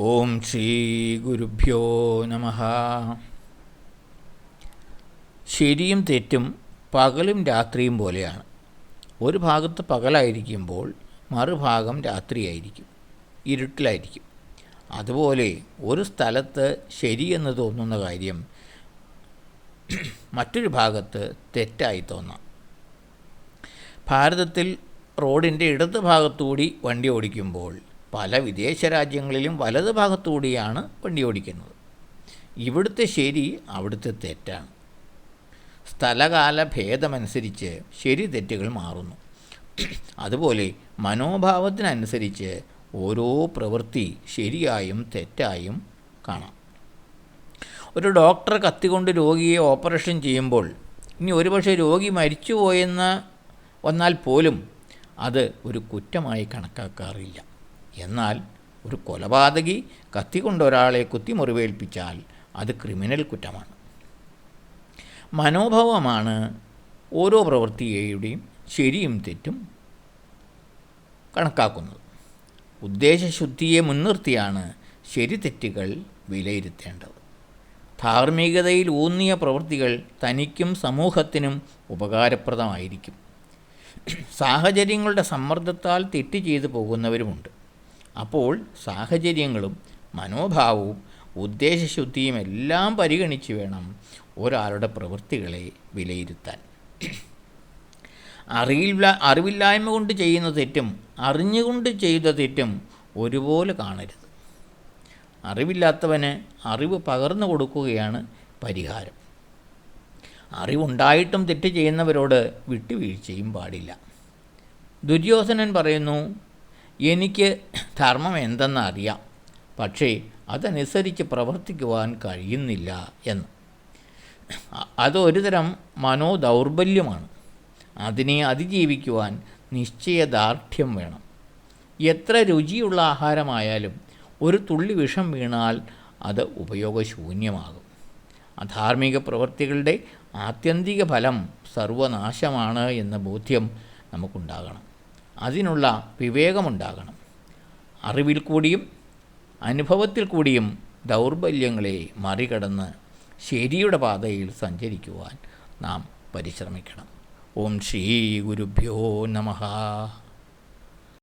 ഓം ശ്രീ ഗുരുഭ്യോ നമ. ശരിയും തെറ്റും പകലും രാത്രിയും പോലെയാണ്. ഒരു ഭാഗത്ത് പകലായിരിക്കുമ്പോൾ മറുഭാഗം രാത്രിയായിരിക്കും ഇരുട്ടിലായിരിക്കും. അതുപോലെ ഒരു സ്ഥലത്ത് ശരിയെന്ന് തോന്നുന്ന കാര്യം മറ്റൊരു ഭാഗത്ത് തെറ്റായി തോന്നാം. ഭാരതത്തിൽ റോഡിന്റെ ഇടത് ഭാഗത്തുകൂടി വണ്ടി ഓടിക്കുമ്പോൾ പല വിദേശ രാജ്യങ്ങളിലും വലത് ഭാഗത്തുകൂടിയാണ് വണ്ടി ഓടിക്കുന്നത്. ഇവിടുത്തെ ശരി അവിടുത്തെ തെറ്റാണ്. സ്ഥലകാല ഭേദമനുസരിച്ച് ശരി തെറ്റുകൾ മാറുന്നു. അതുപോലെ മനോഭാവത്തിനനുസരിച്ച് ഓരോ പ്രവൃത്തി ശരിയായും തെറ്റായും കാണാം. ഒരു ഡോക്ടർ കത്തിക്കൊണ്ട് രോഗിയെ ഓപ്പറേഷൻ ചെയ്യുമ്പോൾ ഇനി ഒരുപക്ഷെ രോഗി മരിച്ചുപോയെന്ന് വന്നാൽ പോലും അത് ഒരു കുറ്റമായി കണക്കാക്കാറില്ല. എന്നാൽ ഒരു കൊലപാതകി കത്തിക്കൊണ്ട് ഒരാളെ കുത്തി മുറിവേൽപ്പിച്ചാൽ അത് ക്രിമിനൽ കുറ്റമാണ്. മനോഭാവമാണ് ഓരോ പ്രവൃത്തിയുടെയും ശരിയും തെറ്റും കണക്കാക്കുന്നത്. ഉദ്ദേശശുദ്ധിയെ മുൻനിർത്തിയാണ് ശരി തെറ്റുകൾ വിലയിരുത്തേണ്ടത്. ധാർമ്മികതയിൽ ഊന്നിയ പ്രവൃത്തികൾ തനിക്കും സമൂഹത്തിനും ഉപകാരപ്രദമായിരിക്കും. സാഹചര്യങ്ങളുടെ സമ്മർദ്ദത്താൽ തെറ്റ് ചെയ്തു പോകുന്നവരുമുണ്ട്. അപ്പോൾ സാഹചര്യങ്ങളും മനോഭാവവും ഉദ്ദേശശുദ്ധിയും എല്ലാം പരിഗണിച്ച് വേണം ഒരാളുടെ പ്രവൃത്തികളെ വിലയിരുത്താൻ. അറിയില്ല അറിവില്ലായ്മ കൊണ്ട് ചെയ്യുന്ന തെറ്റും അറിഞ്ഞുകൊണ്ട് ചെയ്ത തെറ്റും ഒരുപോലെ കാണരുത്. അറിവില്ലാത്തവന് അറിവ് പകർന്നു കൊടുക്കുകയാണ് പരിഹാരം. അറിവുണ്ടായിട്ടും തെറ്റ് ചെയ്യുന്നവരോട് വിട്ടുവീഴ്ചയും പാടില്ല. ദുര്യോധനൻ പറയുന്നു എനിക്ക് ധർമ്മം എന്തെന്ന് അറിയാം പക്ഷേ അതനുസരിച്ച് പ്രവർത്തിക്കുവാൻ കഴിയുന്നില്ല എന്ന്. അതൊരു തരം മനോദൗർബല്യമാണ്. അതിനെ അതിജീവിക്കുവാൻ നിശ്ചയദാർഢ്യം വേണം. എത്ര രുചിയുള്ള ആഹാരമായാലും ഒരു തുള്ളി വിഷം വീണാൽ അത് ഉപയോഗശൂന്യമാകും. അധാർമിക പ്രവൃത്തികളുടെ ആത്യന്തിക ഫലം സർവനാശമാണ് എന്ന ബോധ്യം നമുക്കുണ്ടാകണം. അതിനുള്ള വിവേകമുണ്ടാകണം. അറിവിൽ കൂടിയും അനുഭവത്തിൽ കൂടിയും ദൗർബല്യങ്ങളെ മറികടന്ന് ശരിയുടെ പാതയിൽ സഞ്ചരിക്കുവാൻ നാം പരിശ്രമിക്കണം. ഓം ശ്രീ ഗുരുഭ്യോ നമഃ.